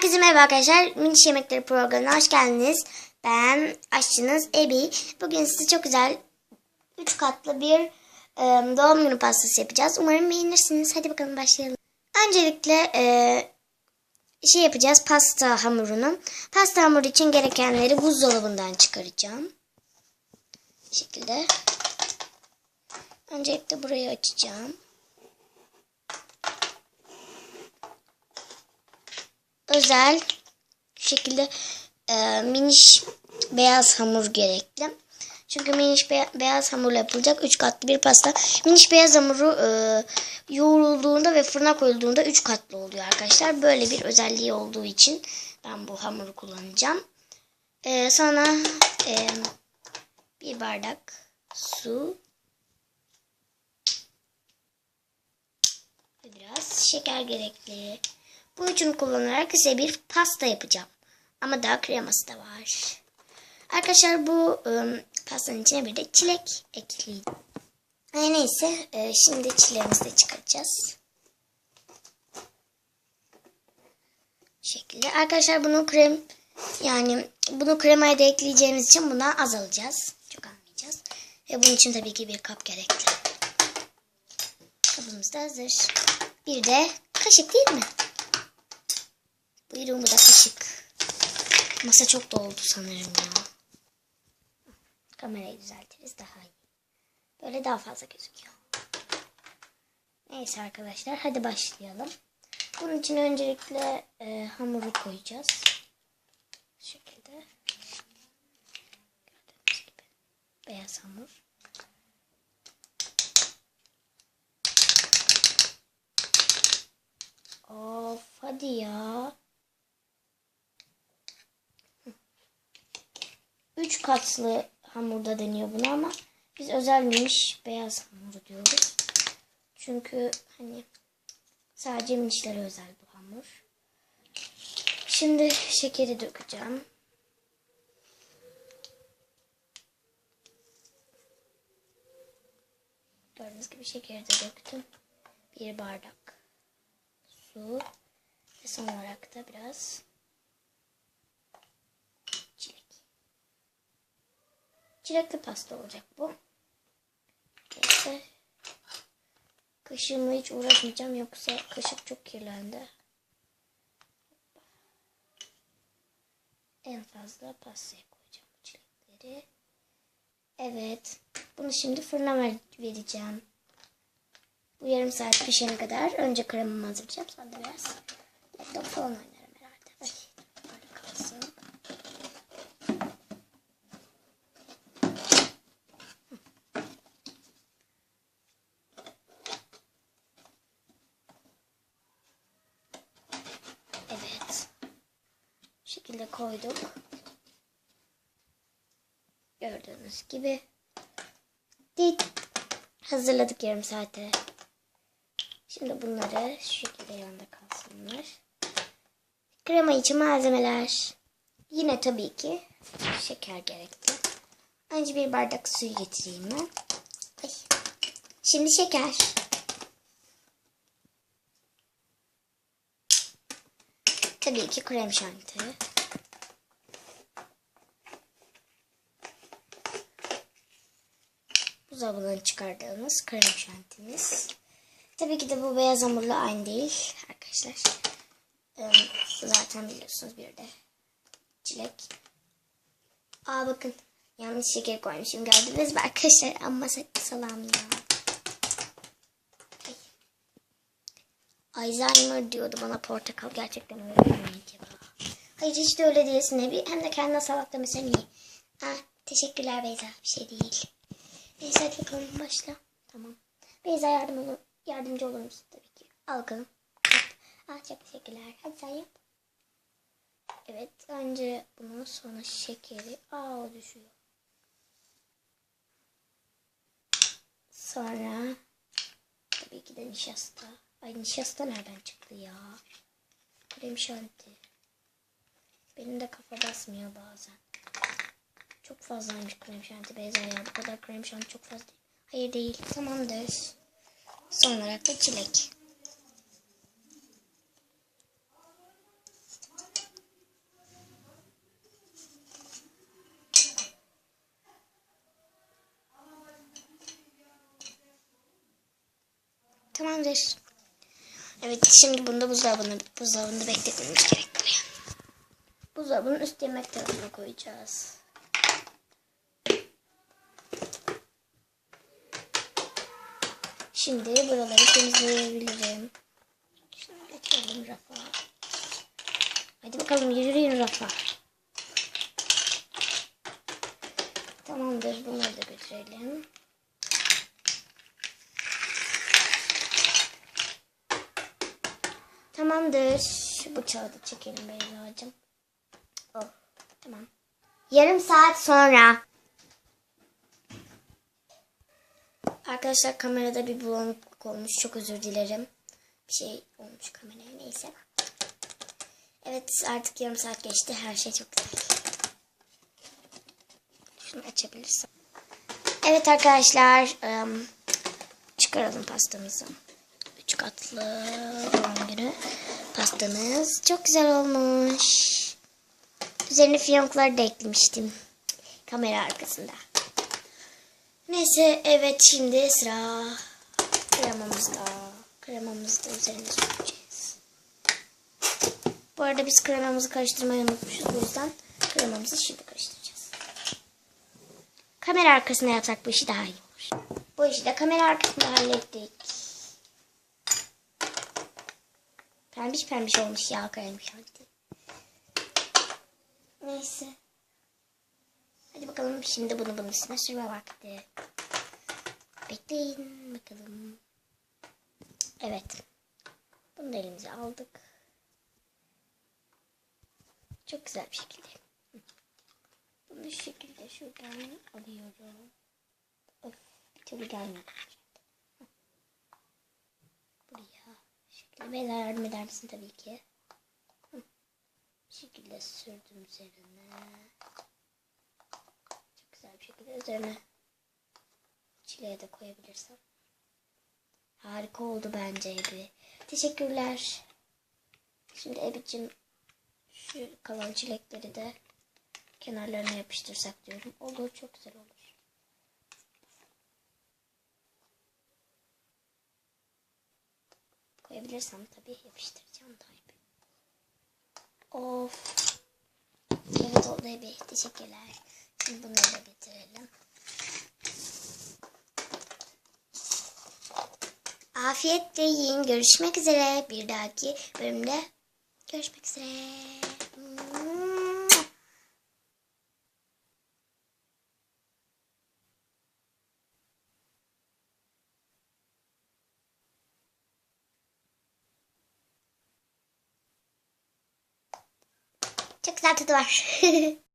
Herkese merhaba arkadaşlar. Miniş Yemekleri programına hoş geldiniz. Ben aşçınız Ebi. Bugün size çok güzel 3 katlı bir e, doğum günü pastası yapacağız. Umarım beğenirsiniz. Hadi bakalım başlayalım. Öncelikle e, şey yapacağız pasta hamurunu. Pasta hamuru için gerekenleri buzdolabından çıkaracağım. Bu şekilde. Öncelikle burayı açacağım. Özel şekilde e, miniş beyaz hamur gerekli. Çünkü miniş be- beyaz hamurla yapılacak 3 katlı bir pasta. Miniş beyaz hamuru e, yoğrulduğunda ve fırına koyulduğunda 3 katlı oluyor arkadaşlar. Böyle bir özelliği olduğu için ben bu hamuru kullanacağım. E, sonra e, bir bardak su ve biraz şeker gerekli. Bu üçünü kullanarak size bir pasta yapacağım. Ama daha kreması da var. Arkadaşlar bu ım, pastanın içine bir de çilek ekleyeceğim. Ay neyse e, şimdi çileğimizi de çıkaracağız. Şekilde. Arkadaşlar bunu krem yani bunu kremaya da ekleyeceğimiz için buna az alacağız. Çok almayacağız. Ve bunun için tabii ki bir kap gerekli. Kabımız da hazır. Bir de kaşık değil mi? Buyurun bu da kaşık. Masa çok doldu sanırım ya. Kamerayı düzeltiriz daha iyi. Böyle daha fazla gözüküyor. Neyse arkadaşlar hadi başlayalım. Bunun için öncelikle e, hamuru koyacağız. Bu şekilde. Gördüğünüz gibi. Beyaz hamur. Of hadi ya. Üç katlı hamurda deniyor bunu ama biz özelmiş beyaz hamuru diyoruz. Çünkü hani sadece minişlere özel bu hamur. Şimdi şekeri dökeceğim. Gördüğünüz gibi şekeri de döktüm. Bir bardak su ve son olarak da biraz Çilekli pasta olacak bu. Neyse. Kaşığımla hiç uğraşmayacağım yoksa kaşık çok kirlendi. En fazla pastaya koyacağım çilekleri. Evet. Bunu şimdi fırına ver- vereceğim. Bu yarım saat pişene kadar önce kremamı hazırlayacağım. Sonra biraz laptop falan oynarım herhalde. Ay, böyle kalsın. Evet. Bu şekilde koyduk. Gördüğünüz gibi. Dit. Hazırladık yarım saate. Şimdi bunları şu şekilde yanında kalsınlar. Krema için malzemeler. Yine tabii ki şeker gerekli. Önce bir bardak suyu getireyim ben. Ay. Şimdi şeker. Tabii ki krem şanti. Buzdolabından çıkardığımız krem şantimiz. Tabii ki de bu beyaz hamurla aynı değil arkadaşlar. Zaten biliyorsunuz bir de çilek. Aa bakın yanlış şeker koymuşum gördünüz mü arkadaşlar? Amma salam ya. Alzheimer diyordu bana portakal. Gerçekten öyle? Hayır hiç de öyle değilsin Ebi. Hem de kendine salaklamışsın iyi. Ha, teşekkürler Beyza. Bir şey değil. Hadi bakalım başla. Tamam. Beyza yardım olur, yardımcı olur musun tabii ki. Al bakalım. Ah çok teşekkürler. Hadi sen yap. Evet önce bunu sonra şekeri. Aa düşüyor. Sonra tabii ki de nişasta. Ay nişasta nereden çıktı ya? Krem şanti. Benim de kafa basmıyor bazen. Çok fazlaymış krem şanti Beyza ya. Bu kadar krem şanti çok fazla değil. Hayır değil. Tamamdır. Son olarak da çilek. Tamamdır. Evet şimdi bunu da buzdolabını, buzdolabında bekletmemiz gerekiyor. Buzdolabının üst yemek tarafına koyacağız. Şimdi buraları temizleyebilirim. Şunu geçelim rafa. Hadi bakalım yürüyün rafa. Tamamdır bunları da götürelim. Tamamdır. Bıçağı da çekelim Beyza'cığım. Oh, tamam. Yarım saat sonra. Arkadaşlar kamerada bir bulanıklık olmuş. Çok özür dilerim. Bir şey olmuş kameraya. Neyse. Evet artık yarım saat geçti. Her şey çok güzel. Şunu açabilirsem. Evet arkadaşlar. ım, çıkaralım pastamızı. Üç katlı doğum günü pastamız. Çok güzel olmuş. Üzerine fiyonklar da eklemiştim. Kamera arkasında. Neyse evet şimdi sıra kremamızda. Kremamızı da üzerine süreceğiz. Bu arada biz kremamızı karıştırmayı unutmuşuz. Bu yüzden kremamızı şimdi karıştıracağız. Kamera arkasında yapsak bu işi daha iyi olur. Bu işi de kamera arkasında hallettik. Pembiş pembiş olmuş ya krem şanti. Neyse. Hadi bakalım şimdi bunu bunun üstüne sürme vakti. Bekleyin bakalım. Evet. Bunu da elimize aldık. Çok güzel bir şekilde. Bunu şu şekilde şuradan alıyorum. Of, bir türlü gelmedi. Buraya. Şekilde. Beyler eder misin tabii ki. Bu şekilde sürdüm üzerine. Şekilde üzerine çileğe de koyabilirsem. Harika oldu bence Ebi. Teşekkürler. Şimdi Ebi'cim şu kalan çilekleri de kenarlarına yapıştırsak diyorum. Olur çok güzel olur. Koyabilirsem tabii yapıştıracağım tabii. Of. Evet oldu Ebi. Teşekkürler. Bunları da getirelim. Afiyetle yiyin. Görüşmek üzere. Bir dahaki bölümde görüşmek üzere. Çok güzel tadı var.